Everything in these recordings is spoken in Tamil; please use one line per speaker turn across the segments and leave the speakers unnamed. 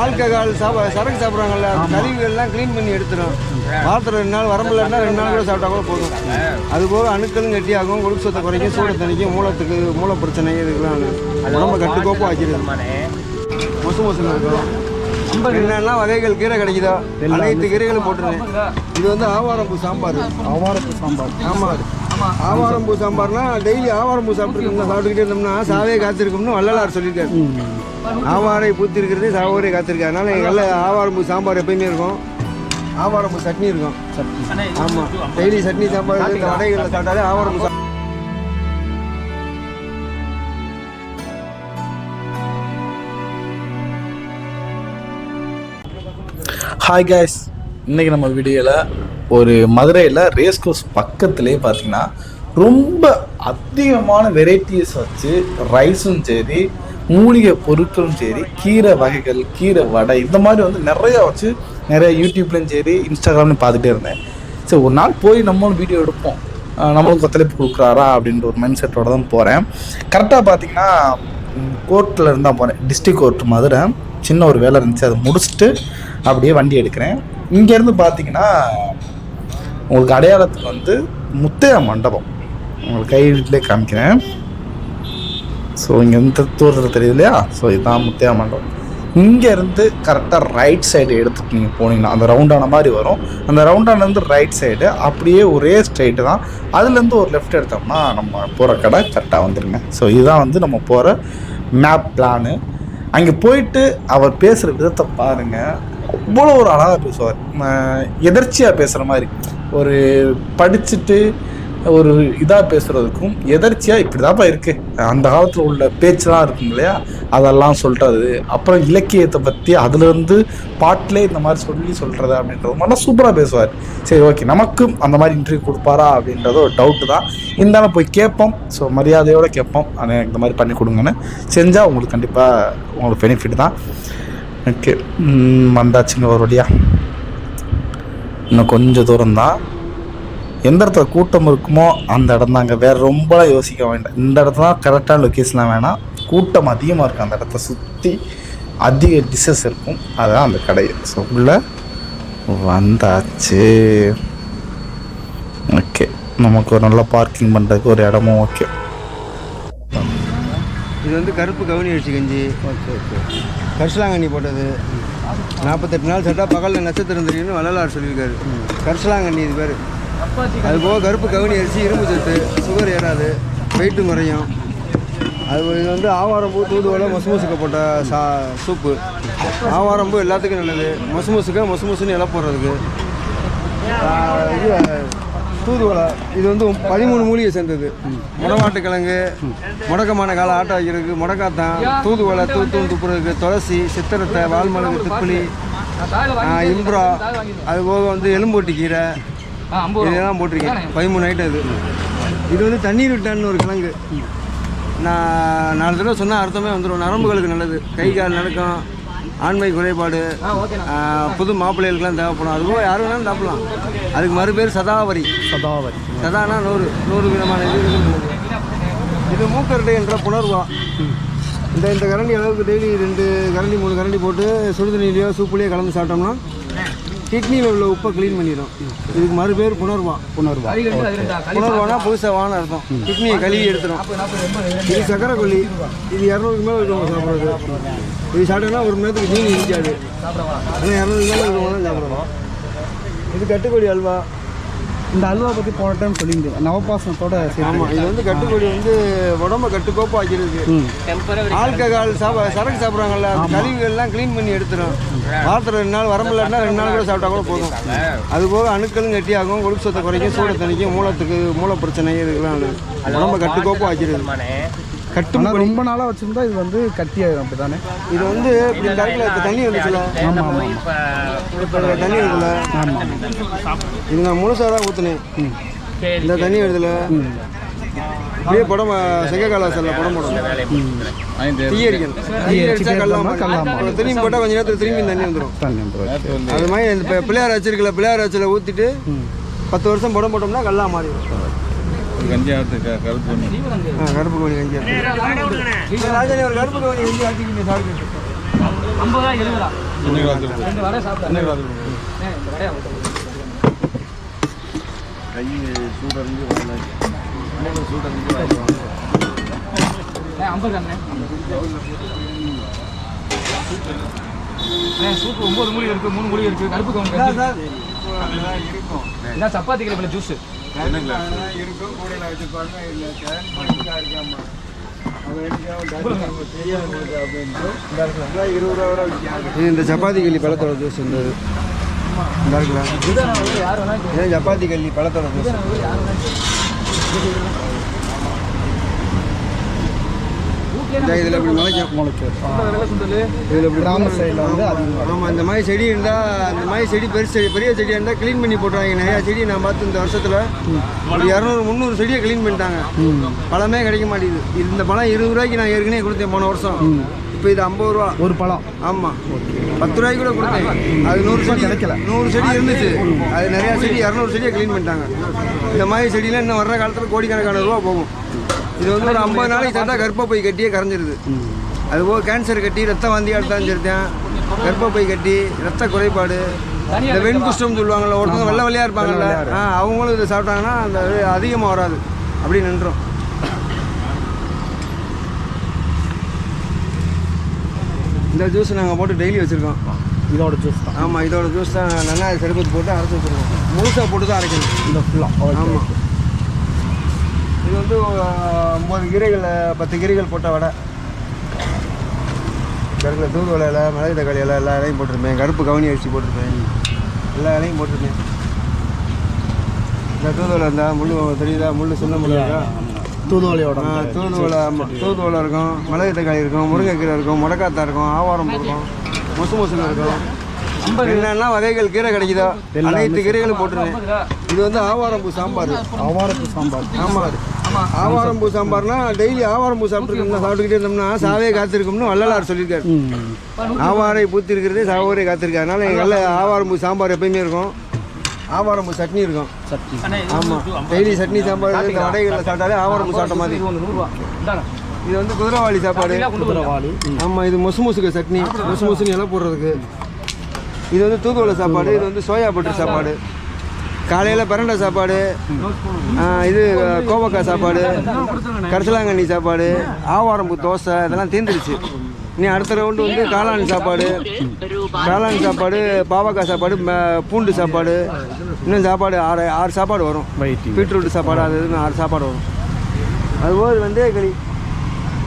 ஆல்கஹால் சாப்பா சரக்கு சாப்பிட்றாங்கல்ல கழிவுகள்லாம் க்ளீன் பண்ணி எடுத்துரும். வாரத்தில் ரெண்டு நாள் வரம்பில்லைன்னா ரெண்டு நாள் கூட சாப்பிட்டா கூட போதும். அது போக அணுக்களும் கட்டியாகும் கொழுப்பு சத்தை குறைக்கும் சூட தணிக்கும் மூலத்துக்கு மூல பிரச்சனை இதுக்கெல்லாம் உடம்ப கட்டுக்கோப்பு ஆக்கிடுது. மொசு மொசுன்னு இருக்கும். என்னென்ன வகைகள்? கீரை கிடைக்குதோ? அனைத்து கீரைகளும் போட்டுருவேன் இது வந்து ஆவாரம்பூ சாம்பார்.
ஆவாரப்பு சாம்பார்.
ஆமாம் ஆவாரம்பூ சாம்பார்னா டெய்லி ஆவாரம்பூ சாப்பிட்டுருந்தோம்னா சாப்பிட்டுக்கிட்டே இருந்தோம்னா சாவே காத்திருக்கும்னு வள்ளலார் சொல்லியிருக்காரு. ஆவாரை பூத்திருக்கிறது சாவோரை காத்திருக்கு. அதனால கல்ல ஆவாரம்பூ சாம்பார் எப்பயுமே இருக்கும். ஆவாரம்பூ சட்னி இருக்கும்.
சட்னி.
ஆமாம் டெய்லி சட்னி சாம்பார் வடைகளில் சாப்பிட்டாலே ஆவாரம்பூ
ஹாய் கேஸ் இன்னைக்கு நம்ம வீடியோவில் ஒரு மதுரையில் ரேஸ் கோர்ஸ் பக்கத்துலேயே பார்த்தீங்கன்னா ரொம்ப அதிகமான வெரைட்டிஸ் வச்சு ரைஸும் சரி மூலிகை பொருட்களும் சரி கீரை வகைகள் கீரை வடை இந்த மாதிரி வந்து நிறையா வச்சு நிறையா யூடியூப்லேயும் சரி இன்ஸ்டாகிராம்லையும் பார்த்துட்டே இருந்தேன். சரி ஒரு நாள் போய் நம்மளும் வீடியோ எடுப்போம். நம்மளும் நம்மளுக்கு ஒத்துழைப்பு கொடுக்குறாரா அப்படின்ற ஒரு மைண்ட் செட்டோட தான் போகிறேன் கரெக்டாக பார்த்தீங்கன்னா கோர்ட்டில் இருந்தால் போகிறேன் டிஸ்ட்ரிக் கோர்ட் மதுரை. சின்ன ஒரு வேலை இருந்துச்சு. அதை முடிச்சுட்டு அப்படியே வண்டி எடுக்கிறேன். இங்கேருந்து பார்த்தீங்கன்னா உங்களுக்கு அடையாளத்துக்கு வந்து முத்தையா மண்டபம். உங்களுக்கு கை வீட்டிலே காமிக்கிறேன் ஸோ இங்கேருந்து தூரத்தில் தெரியுது இல்லையா? ஸோ இதுதான் முத்தையா மண்டபம். இங்கேருந்து கரெக்டாக ரைட் சைடு எடுத்துட்டு நீங்கள் போனீங்கன்னா அந்த ரவுண்டான மாதிரி வரும். அந்த ரவுண்டானது ரைட் சைடு அப்படியே ஒரே ஸ்ட்ரைட்டு தான். அதுலேருந்து ஒரு லெஃப்ட் எடுத்தோம்னா நம்ம போகிற கடை கரெக்டாக வந்துடுங்க ஸோ இதுதான் வந்து நம்ம போகிற மேப் பிளானு அங்கே போயிட்டு அவர் பேசுகிற விதத்தை பாருங்கள் அவ்வளோ ஒரு அழகாக பேசுவார். எதர்ச்சியாக பேசுகிற மாதிரி. ஒரு படிச்சுட்டு ஒரு இதாக பேசுகிறதுக்கும் எதர்ச்சியாக இப்படி தான்ப்பா இருக்குது அந்த காலத்தில் உள்ள பேச்செலாம் இருக்கும் இல்லையா? அதெல்லாம் சொல்கிறது அப்புறம் இலக்கியத்தை பற்றி அதுலேருந்து பாட்டிலே இந்த மாதிரி சொல்லி சொல்கிறது அப்படின்றது மாதிரிலாம் சூப்பராக பேசுவார். சரி ஓகே நமக்கும் அந்த மாதிரி இன்டர்வியூ கொடுப்பாரா அப்படின்றது ஒரு டவுட்டு தான். இருந்தாலும் போய் கேட்போம். ஸோ மரியாதையோடு கேட்போம். ஆனால் எனக்கு இந்த மாதிரி பண்ணி கொடுங்கன்னு செஞ்சால் உங்களுக்கு கண்டிப்பாக உங்களுக்கு பெனிஃபிட் தான். ஓகே வந்தாச்சுங்க ஒரு வழியா. இன்னும் கொஞ்சம் தூரம் தான். எந்த இடத்துல கூட்டம் இருக்குமோ அந்த இடம் தாங்க. வேறு ரொம்பலாம் யோசிக்க வேண்டாம். இந்த இடத்துல தான் கரெக்டான லொக்கேஷன்லாம் வேணாம். கூட்டம் அதிகமாக இருக்கும் அந்த இடத்த சுற்றி அதிக டிஷ்ஷஸ் இருக்கும். அதுதான் அந்த கடை. ஸோ உள்ள வந்தாச்சு. ஓகே நமக்கு ஒரு நல்ல பார்க்கிங் பண்ணுறதுக்கு ஒரு இடமும் ஓகே
இது வந்து கருப்பு கவுனி அரிசி கஞ்சி.
ஓகே ஓகே
கரிசலாங்கண்ணி போட்டது. நாற்பத்தெட்டு நாள் சட்டா பகலில் நட்சத்திரம் தெரியும்னு வள்ளலார் சொல்லியிருக்காரு. கரிசலாங்கண்ணி இது பேர். அது போக கருப்பு கவுனி அரிசி இரும்பு சத்து சுகர் ஏறாது வெயிட்டு குறையும். அது இது வந்து ஆவாரம்பூ தூதுவளை மசுமசுக்க போட்ட சா சூப்பு. ஆவாரம்பூ எல்லாத்துக்கும் நல்லது. மசு மசுக்க மசு மசுன்னு இலை போடுறதுக்கு. இது தூதுவளை. இது வந்து பதிமூணு மூலிகை சேர்ந்தது. முடமாட்டு கிழங்கு முடக்கமான காலம் ஆட்டை வைக்கிறதுக்கு முடக்காத்தான் தூதுவளை தூத்தூன் துப்புறதுக்கு துளசி சித்திரத்தை வால்மிளகு திப்பிலி இம்ப்ரா. அது போக வந்து எலும்பூட்டி கீரை இதெல்லாம் போட்டிருக்கேன். பதிமூணு ஐட்டம் இது இது வந்து தண்ணீர் விட்டான்னு ஒரு கிழங்கு. நான் நாலு தடவை சொன்னால் அர்த்தமே வந்துடும் நரம்புகளுக்கு நல்லது. கை கால் நடுக்கம் ஆண்மை குறைபாடு புது மாப்பிள்ளைகளுக்கெல்லாம் தேவைப்படும். அதுவும் யார் வேணாலும் சாப்பிடலாம். அதுக்கு மறுபேர் சதாவரி.
சதாவரி.
சதானா நூறு நூறு விதமான இது. இது மூக்கரட்டை என்ற புணர்வா. இந்த இந்த கரண்டி அளவுக்கு டெய்லி ரெண்டு கரண்டி மூணு கரண்டி போட்டு சுடுதண்ணிலையோ சூப்புலையோ கலந்து சாப்பிட்டோம்னா கிட்னியில் உள்ள உப்பை க்ளீன் பண்ணிடும் இதுக்கு மறுபேர் புணர்வா.
புணர்வா.
புணர்வானா புதுசாக வான அர்த்தம். கிட்னியை கழுவி எடுத்துரும். இது சக்கரை கொல்லி இது இரநூறுக்கு மேலே இருக்கவங்க சாப்பிட்றது. இது சாப்பிட்டோம்னா ஒரு மணி நேரத்துக்கு நீங்க இருக்காது ஆனால் இரநூறுக்கு மேலே இருக்கவங்க தான் சாப்பிடணும். இது கட்டுக்கொடி அல்வா.
இந்த அல்வா பற்றி போன டைம் சொல்லியிருந்தேன் நவபாசனத்தோட
ஆமாம் இது வந்து கட்டுக்கொடி வந்து உடம்ப கட்டுக்கோப்பு ஆக்கிருக்கு ஆல்கஹால் சாப்பா சரக்கு சாப்பிட்றாங்கல்ல அந்த கழிவுகள்லாம் க்ளீன் பண்ணி எடுத்துரும். வாரத்தில் ரெண்டு நாள் வரம்பில்லைன்னா ரெண்டு நாள் கூட சாப்பிட்டா கூட போதும். அது போக அணுக்களும் கட்டியாகும் கொழுப்பு சத்தை குறைக்கும் சூட தணிக்கும் மூலத்துக்கு மூல பிரச்சனை இதுக்கெல்லாம் உடம்ப கட்டுக்கோப்பு ஆக்கிடுது கட்டு
ஆனால் ரொம்ப நாளாக வச்சுருந்தா இது வந்து கட்டியாயிரும் அப்படி தானே
இது வந்து இப்படி இந்த தண்ணி வந்துச்சுல
ஆமாம் ஆமாம்
இப்போ இந்த தண்ணி இருக்குல்ல? இது நான் முழுசாக தான் ஊற்றுனேன் இந்த தண்ணி வருதுல? இப்படியே படம் செங்க காலாசல்ல படம் போடணும். தீ அடிக்கணும். கல்லாம திரும்பி போட்டால் கொஞ்ச நேரத்தில் திரும்பி தண்ணி வந்துடும்
தண்ணி வந்துரும்.
அது மாதிரி இந்த பிள்ளையார் வச்சிருக்கல பிள்ளையார் வச்சில் ஊற்றிட்டு பத்து வருஷம் படம் போட்டோம்னா கல்லா மாறிடும். ஆ கருப்பு கவனி கஞ்சி ராஜனே ஒரு கருப்பு கவனி கஞ்சி ஆக்கிக்கிங்க சாப்பிட்டு.
ஐம்பதா எழுபதா? ரெண்டு வடை சாப்பிட்டேன். இந்த வடையா
கை சூடறிஞ்சு வரல சூடறிஞ்சு
ஐம்பது அண்ணே அண்ணே சூப்பு ஒம்பது மூலிகை இருக்கு மூணு மூலிகை இருக்கு கருப்பு கவுன்
இருக்கும்
என்ன சப்பாத்தி கிலோ ஜூஸ்.
இருக்கும். கூடையில் வச்சுருப்பாங்க இல்லை இருக்காமா. இது இந்த சப்பாத்தி கல்லி பழத்தோட ஜூஸ் இந்த இது சப்பாத்தி கல்லி பழத்தோட ஜூஸ் இந்த இதில் இப்படி முளைக்கும்
சுண்டல்
இதில் இப்படி கிராம சைடில் வந்து ஆமாம் இந்த மாதிரி செடி இருந்தால் இந்த மாதிரி செடி பெருசு செடி பெரிய செடியாக இருந்தால் க்ளீன் பண்ணி போட்டுருவாங்க நிறையா செடி நான் பார்த்து இந்த வருஷத்தில் ஒரு இரநூறு முந்நூறு செடியை க்ளீன் பண்ணிட்டாங்க. பழமே கிடைக்க மாட்டேங்குது. இந்த பழம் இருபது ரூபாய்க்கு நான் ஏற்கனவே கொடுத்தேன் போன வருஷம். இப்போ இது ஐம்பது ரூபா.
ஒரு பழம்.
ஆமாம் பத்து ரூபாய்க்கு கூட கொடுத்தேன். அது நூறு செடி கிடைக்கல. நூறு செடி இருந்துச்சு. அது நிறையா செடி இரநூறு செடியை க்ளீன் பண்ணிட்டாங்க. இந்த மாதிரி செடியெலாம் இன்னும் வர்ற காலத்தில் கோடிக்கணக்கான ரூபா போகும். இது வந்து ஒரு ஐம்பது நாளைக்கு சாப்பிட்டா கர்ப்பப்பை கட்டியே கரைஞ்சிருது. அதுபோக கேன்சர் கட்டி ரத்த வாந்தி அடுத்தான் சரித்தேன் கர்ப்பப்பை கட்டி ரத்த குறைபாடு. இந்த வெண்குஷ்டம் சொல்லுவாங்கல்ல ஒருத்தவங்க வெள்ளை வெள்ளையாக இருப்பாங்கல்ல ஆ அவங்களும் இதை சாப்பிட்டாங்கன்னா அந்த அதிகமாக வராது. அப்படி நின்றோம். இந்த ஜூஸ் நாங்கள் போட்டு டெய்லி வச்சுருக்கோம்.
இதோட ஜூஸ் தான்.
ஆமாம் இதோட ஜூஸ் தான். நல்லா செருப்பத்து போட்டு அரைச்சி வச்சுருக்கோம். முழுசாக போட்டு தான் அரைக்கணும்.
இந்த ஃபுல்லாக
ஆமாம் இது வந்து ஒம்பது கீரைகள் பத்து கீரைகள் போட்ட வடை. கருப்பில் தூதுவளை இலை மிளகு தக்காளி இலை எல்லா இலையும் போட்டிருப்பேன். கருப்பு கவுனி அரிசி போட்டிருப்பேன். எல்லா இலையும் போட்டிருப்பேன். இந்த தூதுவளை இருந்தால் முள் தெரியுதா? முள் சின்ன முள் இருக்கா? தூதுவளை ஆமாம் தூதுவளை இருக்கும் மிளகு தக்காளி இருக்கும் முருங்கைக்கீரை இருக்கும் முடக்காத்தா இருக்கும் ஆவாரம் இருக்கும் முசு முசுன்னு இருக்கும். என்னென்ன வகைகள் கீரை கிடைக்குதோ அனைத்து கீரைகளும் போட்டுருவேன் இது வந்து ஆவாரம்பூ சாம்பார்.
அவாரத்து சாம்பார்.
ஆமாம் ஆவாரம்பூ சாம்பார்னா டெய்லி ஆவாரம்பூ சாப்பிட்டுருக்கோம்னா சாப்பிட்டுக்கிட்டே இருந்தோம்னா சாவே காத்திருக்கும்னு வள்ளலார் சொல்லியிருக்காரு. ஆவாரை பூத்தி இருக்கிறதே சாவரே காத்திருக்கு. அதனால எங்கள் ஆவாரம்பூ சாம்பார் எப்பயுமே இருக்கும். ஆவாரம்பூ சட்னி இருக்கும்.
சட்னி.
ஆமாம் டெய்லி சட்னி சாம்பார் இந்த வடைகளில் சாப்பிட்டாலே ஆவாரம்பூ சாப்பிட்ட மாதிரி. இது வந்து குதிரைவாளி சாப்பாடு.
குதிரவாளி
ஆமாம் இது மொசு மொசுக்கு சட்னி. மொசு மொசுன்னு இலை போடுறதுக்கு. இது வந்து தூதுவளை சாப்பாடு. இது வந்து சோயா பட்டர் சாப்பாடு. காலையில் பரண்டை சாப்பாடு இது கோவக்காய் சாப்பாடு கரிசலாங்கண்ணி சாப்பாடு ஆவாரம்பூ தோசை இதெல்லாம் தீர்ந்துருச்சு இனி அடுத்த ரவுண்டு வந்து காளான் சாப்பாடு காளான் சாப்பாடு பாவக்காய் சாப்பாடு பூண்டு சாப்பாடு இன்னும் சாப்பாடு ஆறு ஆறு சாப்பாடு வரும். பீட்ரூட் சாப்பாடு அது இதுன்னு ஆறு சாப்பாடு வரும். அதுபோல் வெந்தய களி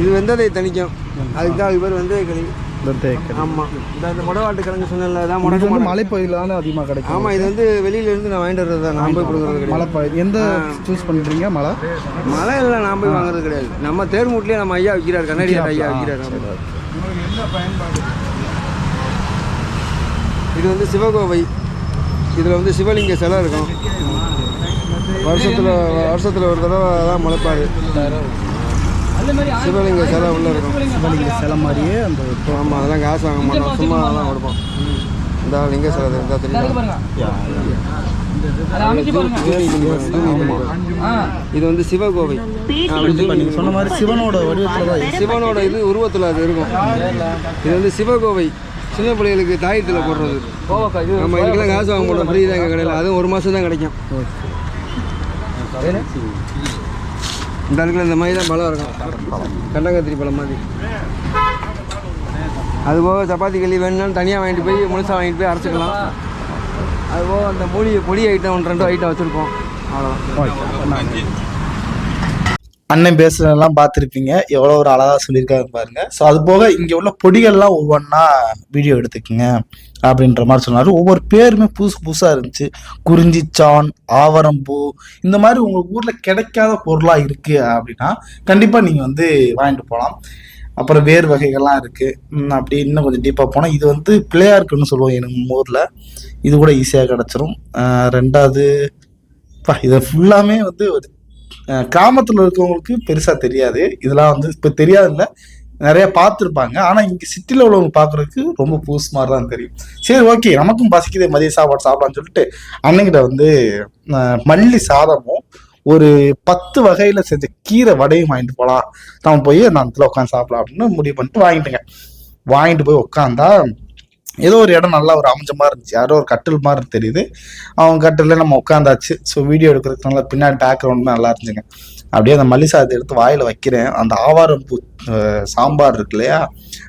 இது வெந்ததை தணிக்கும். அதுக்கு தான் அது பேர் வெந்தய களி
இந்த தேக்கல்
ஆமாம் இந்த இந்த முடவாட்டு கிழங்கு சொன்னல தான்
இது
முடக்க
வந்து
மாட்டேன்
மலைப்பகுதியில் தானே அதிகமாக கிடைக்கும்.
ஆமாம் இது வந்து வெளியில இருந்து நான் வாங்கிட்டு வர்றது தான் நான் போய் கொடுக்குறது
மலைப்பகுதி. எந்த சூஸ் பண்ணுறீங்க மலை?
மழை இல்லை நான் போய் வாங்குறது கிடையாது. நம்ம தேர்மூட்லேயே நம்ம ஐயா விற்கிறார் கண்ணாடியார் ஐயா விற்கிறார் இது வந்து சிவகோவை. இதில் வந்து சிவலிங்க சிலை இருக்கும். வருஷத்தில் வருஷத்தில் ஒரு தடவை தான்
மாதிரி
சிவலிங்க சிலை உள்ளே இருக்கும்.
சிவலிங்க சிலை மாதிரியே அந்த
ஆமாம் அதெல்லாம் காசு வாங்க மாட்டோம். சும்மா தான் கொடுப்போம். இந்த லிங்க சிலை இருந்தால் தெரியும்? இது வந்து சிவகோவை.
நீங்கள் சொன்ன மாதிரி சிவனோட வடிவத்தில் தான்.
சிவனோட இது உருவத்தில் அது இருக்கும். இது வந்து சிவகோவை. சின்ன பிள்ளைகளுக்கு தாயத்தில் போடுறது. நம்ம இதுக்கெல்லாம் காசு வாங்க மாட்டோம். ஃப்ரீ தான் எங்கள் கடையில். அதுவும் ஒரு மாதம் தான் கிடைக்கும். இந்த இடத்துல இந்த மாதிரி தான் பழம் இருக்கும். கண்டங்கத்திரி பழம் மாதிரி. அதுபோக சப்பாத்தி களி வேணும்னாலும் தனியாக வாங்கிட்டு போய் முழுசாக வாங்கிட்டு போய் அரைச்சிக்கலாம். அதுபோக அந்த மூலிகை பொடி ஐட்டம் ஒன்று ரெண்டு ஐட்டம் வச்சுருப்போம். அவ்வளோதான்
அண்ணன் பேசுறதெல்லாம் பார்த்துருப்பீங்க. எவ்வளோ ஒரு அழகாக சொல்லியிருக்காரு பாருங்க. ஸோ அது போக இங்கே உள்ள பொடிகள்லாம் ஒவ்வொன்றா வீடியோ எடுத்துக்கங்க அப்படின்ற மாதிரி சொன்னார். ஒவ்வொரு பேருமே புதுசு புதுசாக இருந்துச்சு. குறிஞ்சிச்சான் ஆவரம்பூ இந்த மாதிரி உங்கள் ஊரில் கிடைக்காத பொருளாக இருக்குது அப்படின்னா கண்டிப்பாக நீங்கள் வந்து வாங்கிட்டு போகலாம் அப்புறம் வேர் வகைகள்லாம் இருக்குது அப்படி இன்னும் கொஞ்சம் டீப்பாக போனால் இது வந்து பிள்ளையாருக்குன்னு சொல்லுவோம் எங்கள் ஊரில். இது கூட ஈஸியாக கிடச்சிரும். ரெண்டாவது பா இதை ஃபுல்லாமே வந்து ஒரு கிராமத்தில் இருக்கிறவங்களுக்கு பெருசாக தெரியாது. இதெல்லாம் வந்து இப்போ தெரியாதுல்ல. நிறைய பார்த்துருப்பாங்க. ஆனால் இங்கே சிட்டியில் உள்ளவங்க பார்க்குறதுக்கு ரொம்ப புதுசு மாதிரி தான் தெரியும். சரி ஓகே. நமக்கும் பசிக்குது மதிய சாப்பாடு சாப்பிடலாம்னு சொல்லிட்டு அன்னைக்கிட்ட வந்து மல்லி சாதமும் ஒரு பத்து வகையில் செஞ்ச கீரை வடையும் வாங்கிட்டு போகலாம் நம்ம போய் அந்த இடத்துல உட்காந்து சாப்பிடலாம் அப்படின்னு முடிவு பண்ணிட்டு வாங்கிட்டுங்க. வாங்கிட்டு போய் உட்காந்தா ஏதோ ஒரு இடம் நல்லா ஒரு அமைஞ்ச மாதிரி இருந்துச்சு. யாரோ ஒரு கட்டில் மாதிரி தெரியுது. அவங்க கட்டில் நம்ம உட்காந்தாச்சு. ஸோ வீடியோ எடுக்கிறதுக்கு நல்லா பின்னாடி பேக்ரவுண்ட் நல்லா இருந்துச்சுங்க. அப்படியே அந்த மல்லி சாதத்தை எடுத்து வாயில் வைக்கிறேன். அந்த ஆவாரம் பூ சாம்பார் இருக்கு இல்லையா?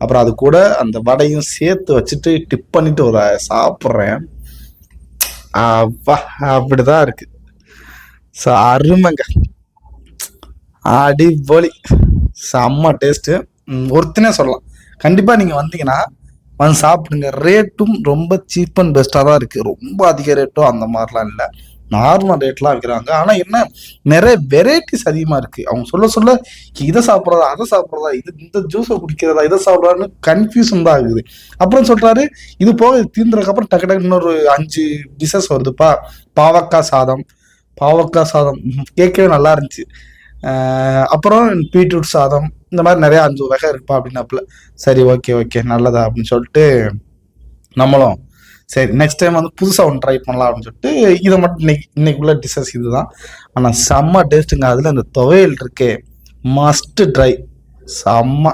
அப்புறம் அது கூட அந்த வடையும் சேர்த்து வச்சுட்டு டிப் பண்ணிட்டு ஒரு சாப்பிட்றேன். அப்பா அப்படிதான் இருக்கு. ஸோ அருமைங்க. அடிபொலி. செம்ம டேஸ்ட்டு ஒருத்தனே சொல்லலாம். கண்டிப்பாக நீங்கள் வந்தீங்கன்னா வந்து சாப்பிடுங்க. ரேட்டும் ரொம்ப சீப் அண்ட் பெஸ்ட்டாக தான் இருக்குது ரொம்ப அதிக ரேட்டும் அந்த மாதிரிலாம் இல்லை. நார்மல் ரேட்லாம் விற்கிறாங்க ஆனால் என்ன நிறைய வெரைட்டிஸ் அதிகமாக இருக்குது அவங்க சொல்ல சொல்ல இதை சாப்பிட்றதா அதை சாப்பிட்றதா இது இந்த ஜூஸை குடிக்கிறதா இதை சாப்பிட்றான்னு கன்ஃபியூஷன் தான் ஆகுது. அப்புறம் சொல்கிறாரு இது போக தீர்ந்ததுக்கப்புறம் டக்கு டக்கு இன்னொரு அஞ்சு டிஷஸ் வருதுப்பா பாவக்காய் சாதம். பாவக்காய் சாதம். கேட்கவே நல்லா இருந்துச்சு. அப்புறம் பீட்ரூட் சாதம். இந்த மாதிரி நிறையா அஞ்சு வகை இருப்பா அப்படின்னாப்புல. சரி ஓகே ஓகே நல்லதா அப்படின்னு சொல்லிட்டு நம்மளும் சரி நெக்ஸ்ட் டைம் வந்து புதுசாக ஒன்று ட்ரை பண்ணலாம் அப்படின்னு சொல்லிட்டு இதை மட்டும் இன்னைக்கு இன்னைக்குள்ள டிஷ்ஷஸ் இதுதான். ஆனால் செம்ம டேஸ்ட்டுங்க அதில் அந்த துவையல் இருக்கே. மஸ்ட் ட்ரை செம்ம